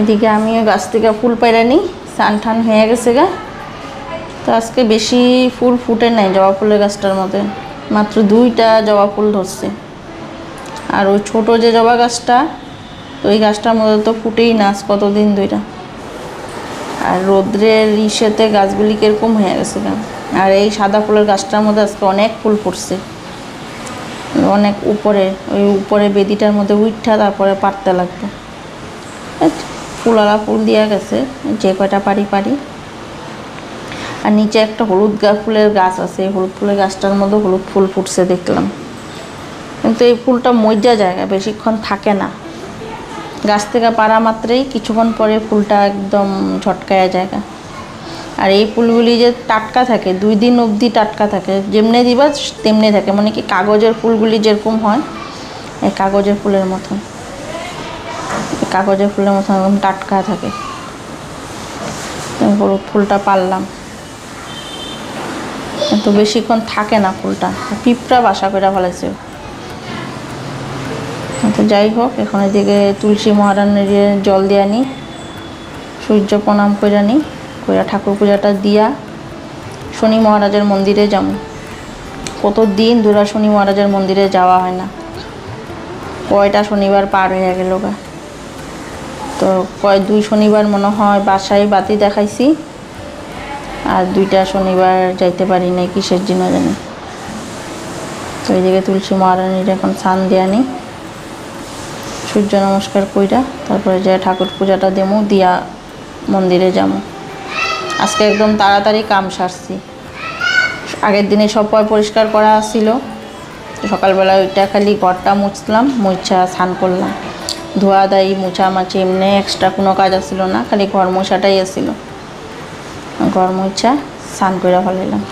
এদিকে আমিও গাছ থেকে ফুল নিই সান টান হয়ে গেছে গা। তো আজকে বেশি ফুল ফুটে নাই জবা ফুলের গাছটার মধ্যে, মাত্র দুইটা জবা ফুল ধরছে। আর ওই ছোটো যে জবা গাছটা, তো ওই গাছটার মধ্যে তো ফুটেই না আজ কতদিন দুইটা আর রোদ্রের ইসেতে গাছগুলি কীরকম হয়ে গেছে গা। আর এই সাদা ফুলের গাছটার মধ্যে আজকে অনেক ফুল ফুটছে। অনেক উপরে, ওই উপরে বেদিটার মধ্যে উইঠা তারপরে পারতে লাগবে। ফুলওয়ালা ফুল দিয়া গেছে, যে কয়টা পারি পারি। আর নিচে একটা হলুদ গা ফুলের গাছ আছে, হলুদ ফুলের গাছটার মধ্যে হলুদ ফুল ফুটছে দেখলাম। কিন্তু এই ফুলটা মজ্জা জায়গা, বেশিক্ষণ থাকে না। গাছ থেকে পারা মাত্রেই কিছুক্ষণ পরে ফুলটা একদম ঝটকায়া জায়গা। আর এই ফুলগুলি যে টাটকা থাকে, দুই দিন অবধি টাটকা থাকে, যেমনি দিবা তেমনি থাকে। মানে কি কাগজের ফুলগুলি যেরকম হয়, এই কাগজের ফুলের মতন। কাগজের ফুলের মতন একদম টাটকা থাকে। ফুলটা পারলাম। কিন্তু বেশিক্ষণ থাকে না ফুলটা, পিঁপড়া বাসা করে ফেলেছে তো যাই হোক, এখন এদিকে তুলসী মহারানের জল দিয়ে আনি সূর্য প্রণাম করে নিই কইরা ঠাকুর পূজাটা দিয়া শনি মহারাজের মন্দিরে যাব কত দিন ধরে শনি মহারাজের মন্দিরে যাওয়া হয় না। কয়টা শনিবার পার হয়ে গেল গা। তো কয় দুই শনিবার মনে হয় বাসায় বাতি দেখাইছি। আর দুইটা শনিবার যাইতে পারি নাই, কিসের জন্য জানি। তো এইদিকে তুলসী মহারানীর এখন স্নান দেয়া নিই। সূর্য নমস্কার কইরা তারপরে যে ঠাকুর পূজাটা দেবো দিয়া মন্দিরে যাব আজকে একদম তাড়াতাড়ি কাম সারছি। আগের দিনে সব পয় পরিষ্কার করা ছিল সকালবেলা ওইটা খালি ঘরটা মুছলাম মুছা স্নান করলাম। ধোয়া দায়ী মোছামাছি এমনি এক্সট্রা কোনো কাজ আসছিল না, খালি ঘর মোছাটাই আসছিল ঘর মোছা স্নান করে ফেলাইলাম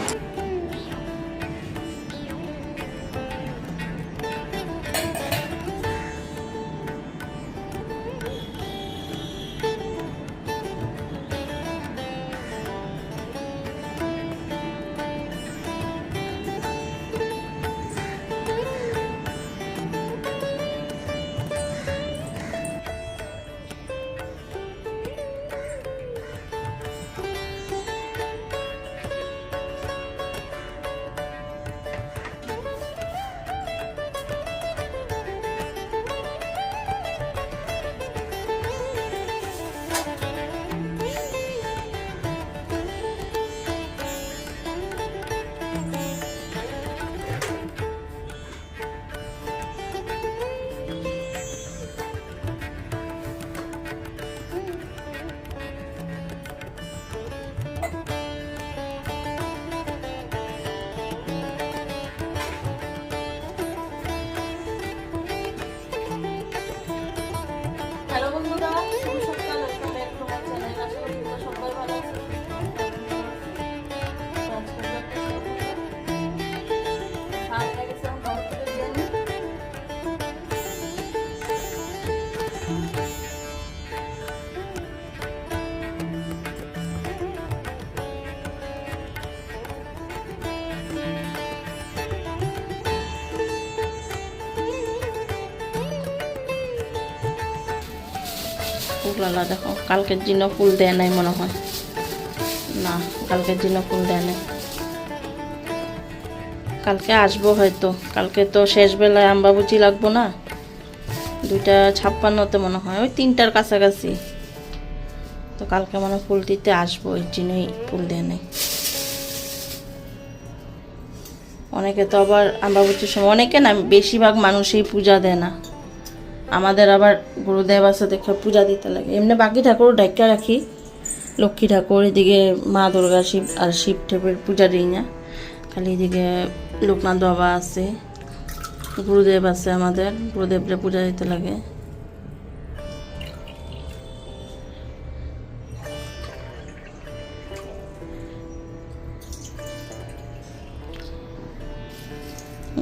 ফুলওয়ালা দেখো। কালকের জন্য ফুল দেয় নাই মনে হয়। না, কালকের জন্য ফুল দেয় নাই। কালকে আসব হয়তো। কালকে তো শেষ বেলায় আম্বাবুচি লাগবো না। দুইটা ছাপ্পান্নতে মনে হয়। ওই তিনটার কাছাকাছি। তো কালকে মনে ফুল দিতে আসব। ওই জন্যই ফুল দেয় নাই। অনেকে তো আবার আম্বাবুচির সময় অনেকে না, বেশিরভাগ মানুষই পূজা দেয় না। আমাদের আবার গুরুদেব আছে, দেখে পূজা দিতে লাগে। এমনি বাকি ঠাকুর ডাইকা রাখি। লক্ষ্মী ঠাকুর, এদিকে মা দুর্গা শিব আর শিব ঠাকুরের পূজা দিই না। খালি এদিকে লোকনাথ বাবা আছে, গুরুদেব আছে আমাদের, গুরুদেবরে পূজা দিতে লাগে।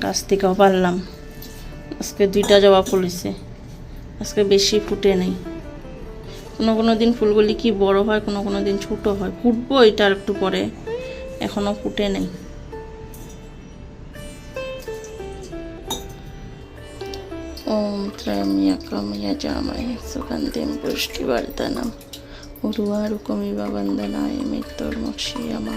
গাছ থেকেও পারলাম। আজকে দুইটা জবা হয়েছে আজকে বেশি ফুটে নেই। কোনো কোনো দিন ফুলগুলি কি বড় হয়, কোনো কোনো দিন ছোটো হয়। ফুটবো এটা একটু পরে এখনও ফুটে নেই। ওম ত্রামিয়া কামিয়া জামায় সুকান্তিম পুষ্টি বার্তানাম। উরুয়া রুকমি বাবান্দনায় মৃত্যুর মক্সিয়া মা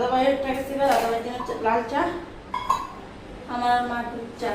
দাদা ভাইয়ের ট্যাক্সি বা দাদা দাদাভাই লাল চা আমার মা দুধ চা।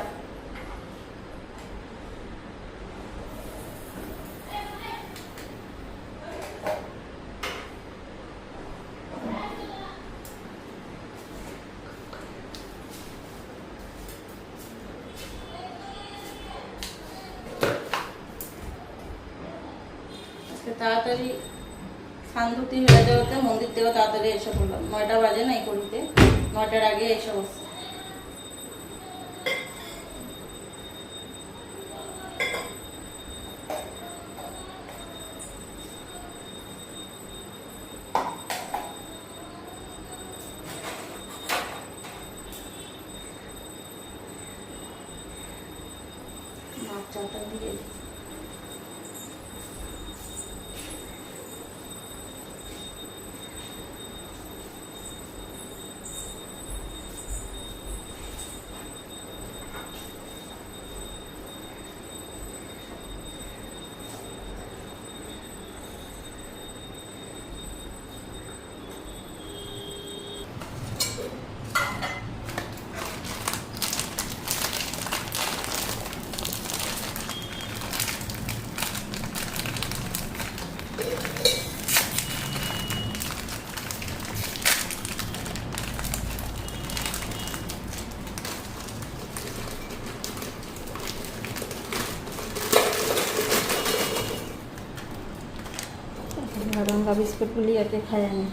ভাঙ্গা বিস্কুটগুলি একে খাই আমি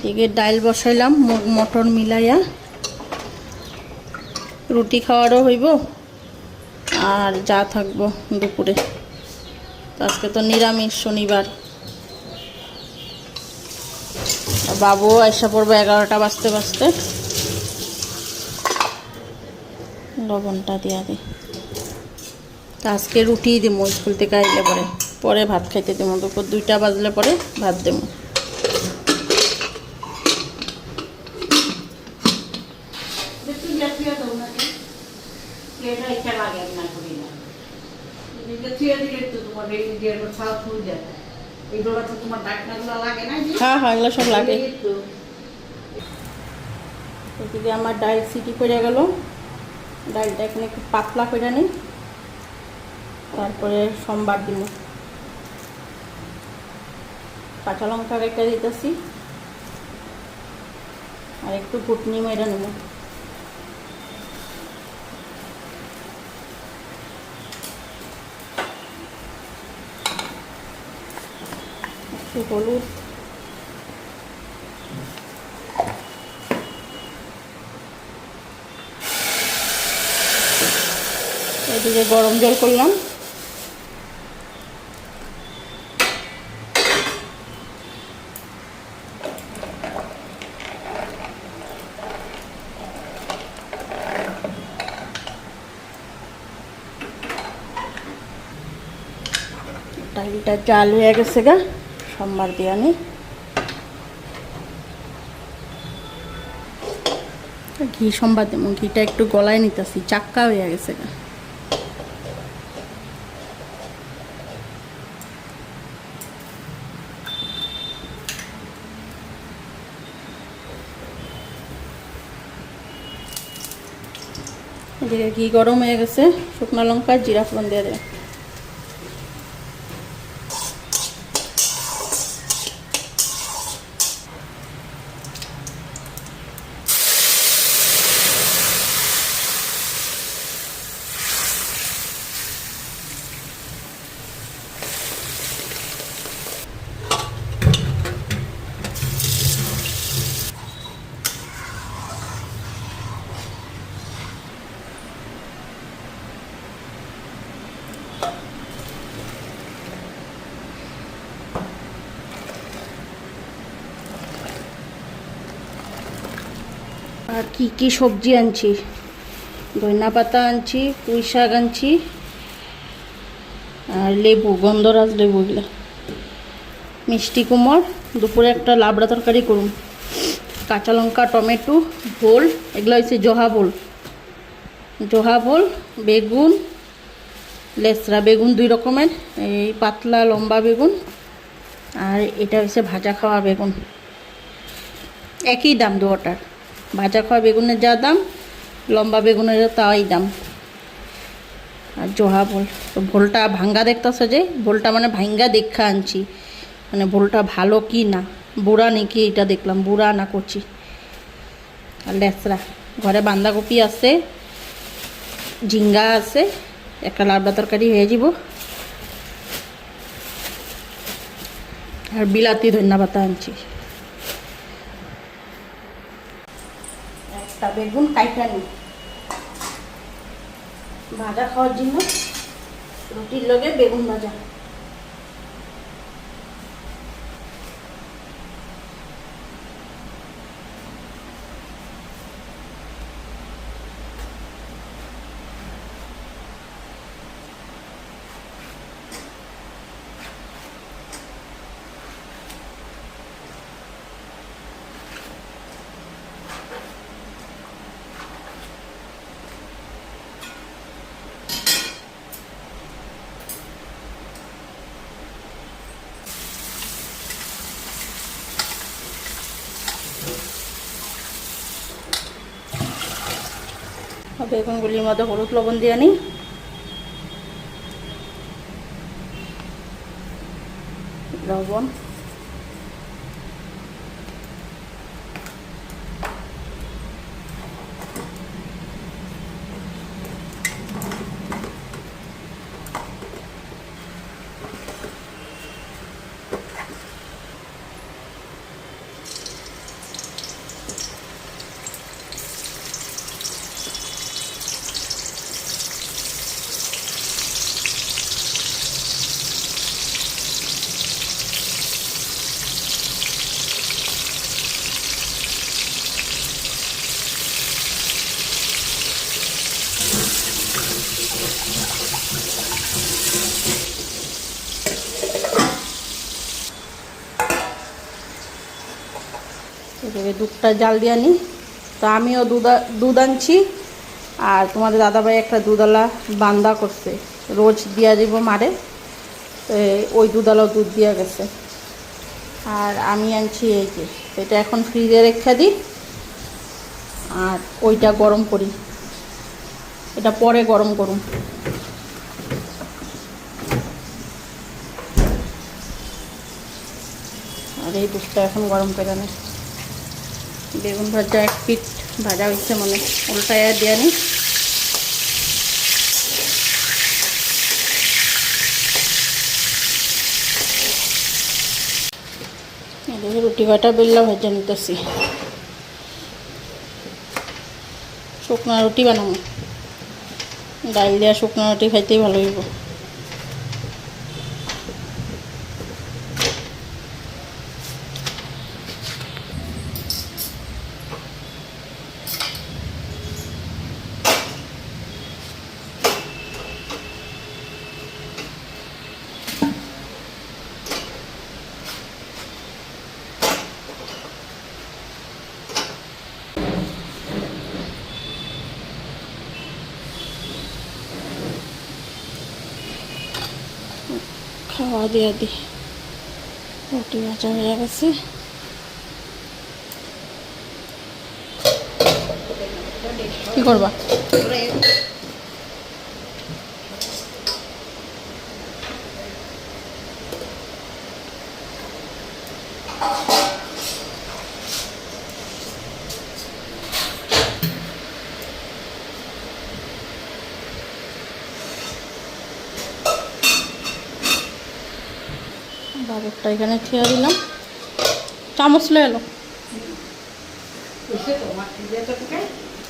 এদিকে ডাইল বসাইলাম মটর মিলাইয়া। রুটি খাওয়ারও হইব, আর যা থাকব দুপুরে। আজকে তো নিরামিষ শনিবার। বাবু আসা পড়বে এগারোটা বাজতে বাজতে। লবণটা দিয়া দিই তো আজকে রুটি দেবো স্কুল থেকে আইলে পরে। পরে ভাত খাইতে দেবো দুপুর দুইটা বাজলে পরে ভাত দেবো হ্যাঁ হ্যাঁ এগুলো সব লাগে। এদিকে আমার ডাইল সিটি পড়ে গেল। ডাইলটা এখানে একটু পাতলা করে নিই তারপরে সোমবার দিন কাঁচা লঙ্কা রেখে দিতেছি। আর একটু ঘুটনি মেরে নেব। একটু হলুদ। এদিকে গরম জল করলাম। ডালটা চাল হয়ে গেছে গা। সোমবার আনি ঘি সোমবার দেবো, ঘিটা একটু গলায় নিতেছি, চাক্কা হয়ে গেছে ঘি গরম হয়ে গেছে, শুকনো লঙ্কা, জিরা ফোড়ন দিয়ে দেয় আর কি কি সবজি আনছি? ধনিয়া পাতা আনছি, পুঁই শাক আনছি, আর লেবু, গন্ধরাজ লেবু এগুলো। মিষ্টি কুমড়, দুপুরে একটা লাবড়া তরকারি করুন কাঁচা লঙ্কা, টমেটো, ভোল, এগুলো হচ্ছে জহা ভোল। জহা ভোল, বেগুন, লেসরা বেগুন দুই রকমের, এই পাতলা লম্বা বেগুন, আর এটা হচ্ছে ভাজা খাওয়া বেগুন। একই দাম দুটার ভাজা খাওয়া বেগুনের যা দাম, লম্বা বেগুনের তাই দাম। আর জোহা ভোল তো ভোলটা ভাঙ্গা দেখতেছে যে ভোলটা মানে ভাঙ্গা দেখা আনছি। মানে ভোলটা ভালো কি না, বুড়া নাকি এটা দেখলাম, বুড়া না করছি আর লেসরা, ঘরে বাঁধাকপি আছে, ঝিঙ্গা আছে, একটা লাবড়া তরকারি হয়ে যাব আর বিলাতি ধন্যা পাতা আনছি। একটা বেগুন কাইটা ভাজা খাওয়ার জন্য রুটির লগে বেগুন ভাজা। বেগুনগুলির মধ্যে হলুদ লবণ দিয়ে নিই। লবণ। এদিকে দুধটা জাল দিয়ে নিই তো আমিও দুধা দুধ আনছি। আর তোমাদের দাদাভাই একটা দুধওয়ালা বান্দা করছে। রোজ দিয়া যাব মারে। ওই দুধওয়ালাও দুধ দিয়া গেছে। আর আমি আনছি এই যে, এটা এখন ফ্রিজে রেখে দিই। আর ওইটা গরম করি। এটা পরে গরম করুন। আর এই দুধটা এখন গরম করে নেই বেগুন ভাজা এক পিঠ, ভাজা হয়েছে মানে উল্টায় দিয়ে নি। রুটি কয়টা বেললা ভেজে নিতেছি। শুকনো রুটি বানাবো। ডাল দেওয়া শুকনো রুটি খাইতেই ভালো হইব। খাওয়া দিয়ে দিই রুটি ভাজা হয়ে গেছে। কি করবা? বাবুরটা এখানে খেয়ে দিলাম। চামচ লে এলো।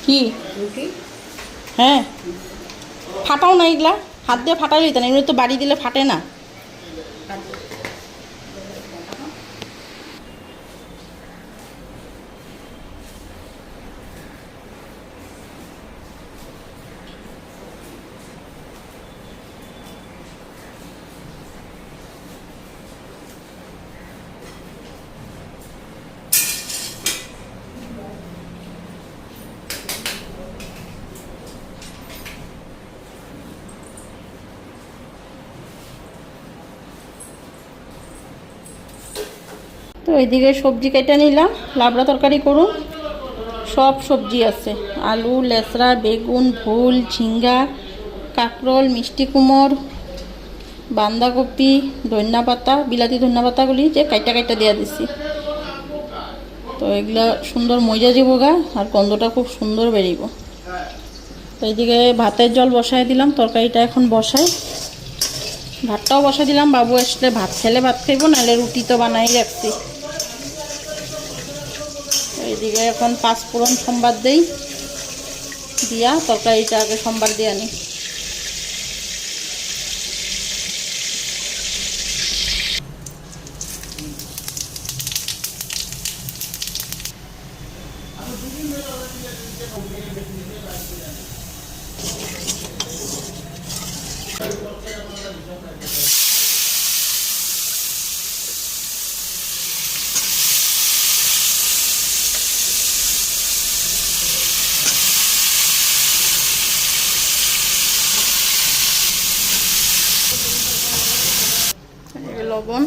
কি? হ্যাঁ। ফাটাও না এগুলা। হাত দিয়ে ফাটাই দিতে এগুলো তো বাড়ি দিলে ফাটে না। তো এইদিকে সবজি কেটে নিলাম, লাবড়া তরকারি করুন। সব সবজি আছে। আলু, লেসরা, বেগুন, ভুল, ঝিঙ্গা, কাঁকরোল, মিষ্টি কুমড় বান্ধাকপি ধনিয়া পাতা বিলাতি ধনিয়া পাতাগুলি যে কাইটা কাইটা দেওয়া দিছি। তো এগুলা সুন্দর মজা যাব গা, আর গন্ধটা খুব সুন্দর বেরিব। তো এইদিকে ভাতের জল বসাই দিলাম, তরকারিটা এখন বসাই। ভাতটাও বসাই দিলাম, বাবু আসলে ভাত খেলে ভাত খাইব, নাহলে রুটি তো বানাই রাখছি। তো এইদিকে এখন পাঁচ ফোড়ন সোমবার দিই। দিয়া তরকারিটা আগে সোমবার দিয়ে আনি এই যে লবণ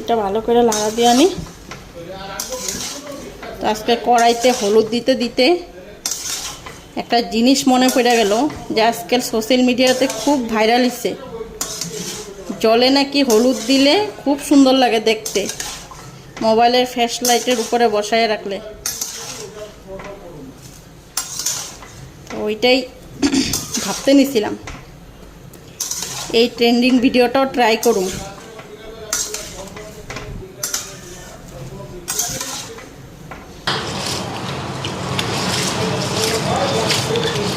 এটা ভালো করে লাগা দিয়ে আনি। আজকে কড়াইতে হলুদ দিতে দিতে একটা জিনিস মনে পড়ে গেল যে আজকাল সোশ্যাল মিডিয়াতে খুব ভাইরাল হচ্ছে জলে নাকি হলুদ দিলে খুব সুন্দর লাগে দেখতে। মোবাইলের ফ্ল্যাশ লাইটের উপরে বসায় রাখলে। ওইটাই ভাবতে নিছিলাম। এই ট্রেন্ডিং ভিডিওটাও ট্রাই করুন।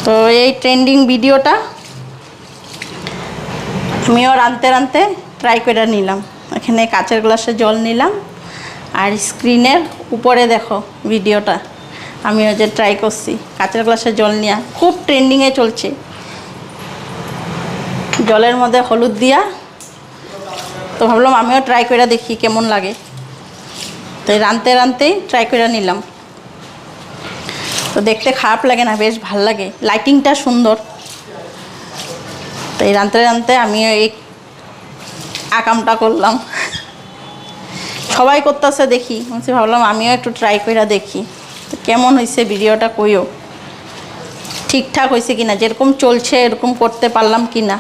তো এই ট্রেন্ডিং ভিডিওটা আমিও রানতে রানতে ট্রাই করে নিলাম। এখানে কাঁচের গ্লাসে জল নিলাম। আর স্ক্রিনের উপরে দেখো ভিডিওটা আমিও যে ট্রাই করছি। কাঁচের গ্লাসে জল নেওয়া খুব ট্রেন্ডিংয়ে চলছে। জলের মধ্যে হলুদ দিয়া। তো ভাবলাম আমিও ট্রাই করে দেখি কেমন লাগে। তো রানতে রানতেই ট্রাই করে নিলাম। তো দেখতে খারাপ লাগে না, বেশ ভালো লাগে। লাইটিংটা সুন্দর। তো এই রানতে রানতে আমিও এই আকামটা করলাম। সবাই করতেছে দেখি। আমি ভাবলাম আমিও একটু ট্রাই করে দেখি। কেমন হয়েছে ভিডিওটা কইও। ঠিকঠাক হয়েছে কিনা, যেরকম চলছে, এরকম করতে পারলাম কি না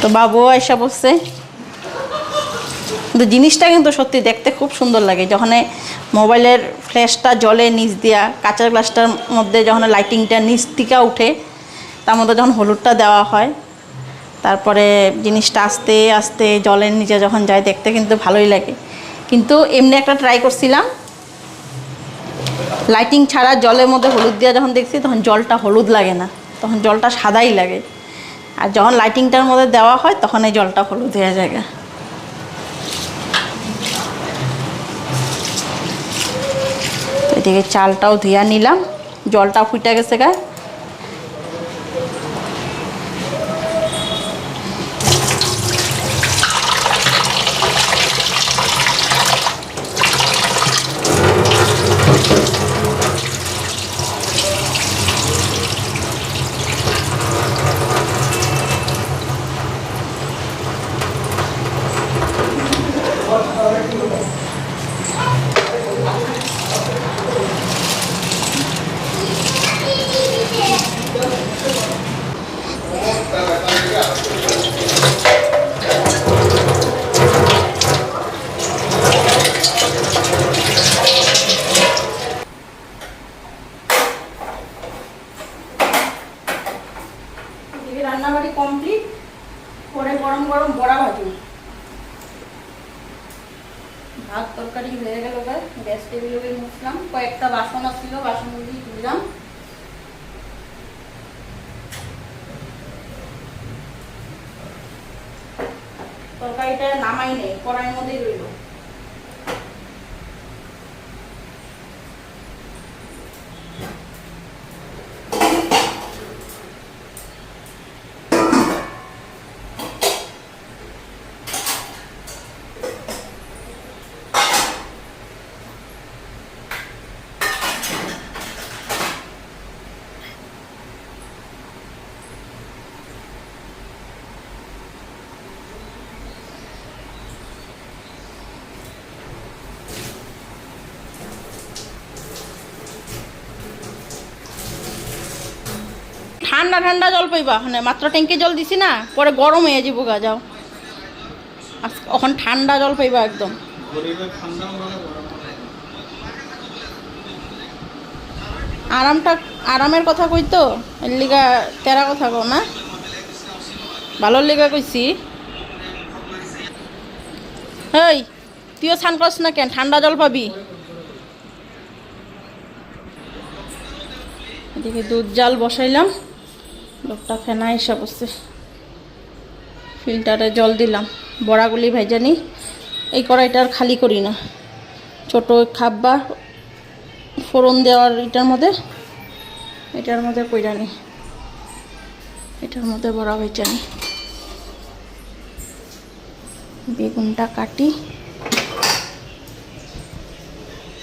তো বাবুও এসে বসছে। কিন্তু জিনিসটা কিন্তু সত্যি দেখতে খুব সুন্দর লাগে, যখন মোবাইলের ফ্ল্যাশটা জলে নিচ দিয়া, কাঁচের গ্লাসটার মধ্যে যখন লাইটিংটা নিচ থেকে উঠে, তার মধ্যে যখন হলুদটা দেওয়া হয়, তারপরে জিনিসটা আস্তে আস্তে জলের নিচে যখন যায়, দেখতে কিন্তু ভালোই লাগে। কিন্তু এমনি একটা ট্রাই করছিলাম। লাইটিং ছাড়া জলের মধ্যে হলুদ দেওয়া যখন দেখছি, তখন জলটা হলুদ লাগে না। তখন জলটা সাদাই লাগে। আর যখন লাইটিংটার মধ্যে দেওয়া হয়, তখন এই জলটা হলুদ হয়ে যায় এদিকে চালটাও ধুয়া নিলাম। জলটা ফুটে গেছে গা এদিকে রান্নাবাড়ি কমপ্লিট পরে গরম গরম বড়া ভাজুন ভাত তরকারি হয়ে গেল গায়ে গ্যাস টেবিলে মুছলাম কয়েকটা বাসন আসছিল বাসনগুলি তুললাম তরকারিটা নামাই নেই কড়াইয়ের মধ্যেই ঠান্ডা ঠান্ডা জল পাইবা। মানে মাত্র ট্যাঙ্কি জল দিছি না, পরে গরম হয়ে যাব গা, যাও। এখন ঠান্ডা জল পাইবা একদম। আরামটা, আরামের কথা কই তো? লিগা তেরা কথা কও না? ভালোর লিগা কইছি। হেই, তুইও স্নান করস না কেন? ঠান্ডা জল পাবি। এদিকে দুধ জাল বসাইলাম। লোকটা ফেনা এসে বসছে। ফিল্টারে জল দিলাম। বড়াগুলি ভেজানি এই কড়াইটা আর খালি করি না। ছোটো খাব্বা, ফোড়ন দেওয়ার এটার মধ্যে এটার মধ্যে কইরানি এটার মধ্যে বড়া ভেজানি বেগুনটা কাটি।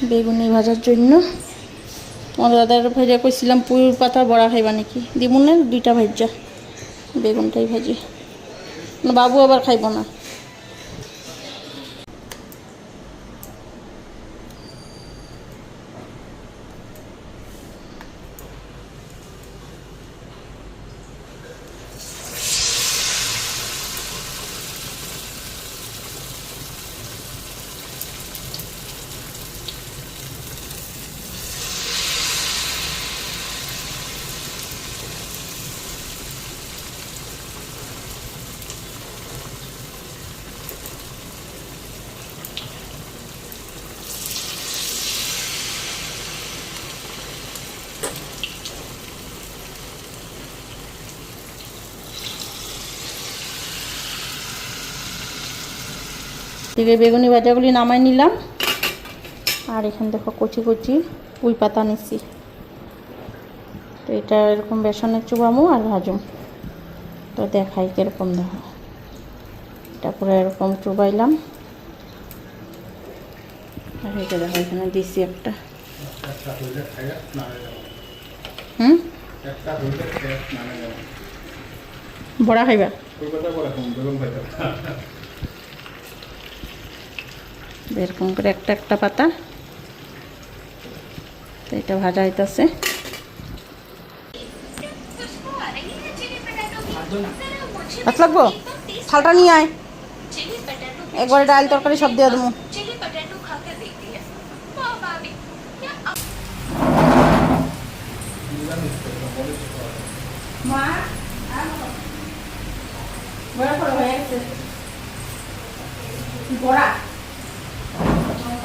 বেগুনি ভাজার জন্য আমার দাদার ভাইজা কইছিলাম, পুর পাতা বড়া খাইবা নাকি? দিমুনে দুইটা ভাইজা বেগুনটাই ভাজি। বাবু আবার খাইব না? থেকে বেগুনি ভাজাগুলি নামাই নিলাম। আর এখানে দেখো কচি কচি পুঁই পাতা নিচ্ছি তো এটা এরকম বেসনের চুবামো আর ভাজুম। তো দেখাই কীরকম দেখো। এটা পুরো এরকম চুবাইলাম। আর যে দেখো এখানে দিছি একটা। হুম? বড়া খাইবা কলকাতা করে এখন বেগম খাইতে এরকম করে একটা একটা পাতা। এটা ভাজা হইতেছে। ভাত লাগবো? ফালটা নিয়ে আয়। একবারে ডাল তরকারি সব দিয়ে দেবো। বড়া?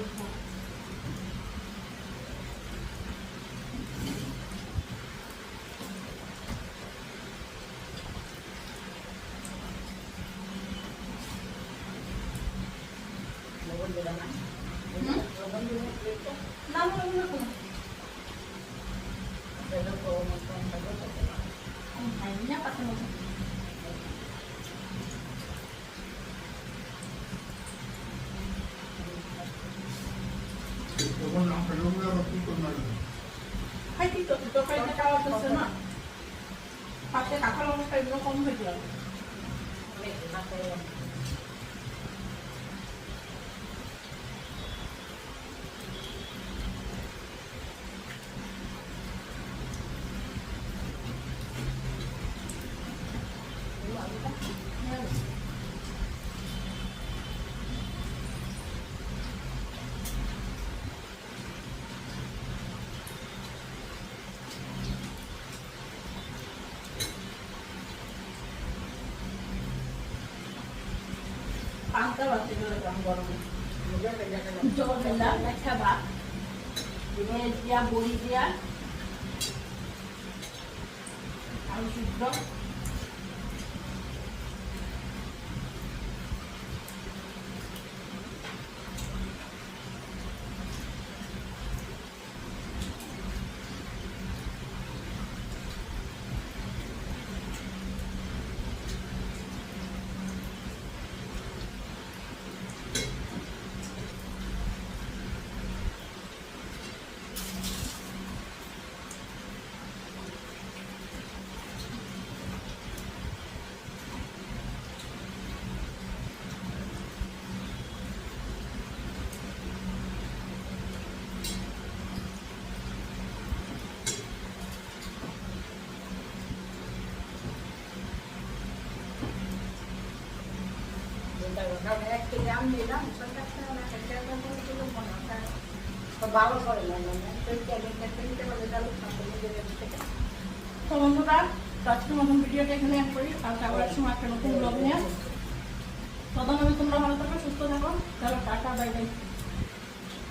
এদিকে 안녕 하. জল দিলাম, একটা ভাত। দিয়া, বড়ি দিয়া, আলু তো বন্ধুরা আজকে নতুন ভিডিওটা এখানে এক করি কালকে সময় একটা নতুন ব্লগ নিয়ে তখন আমি তোমরা ভালো থাকো সুস্থ থাকো তাহলে টাটা বাই বাই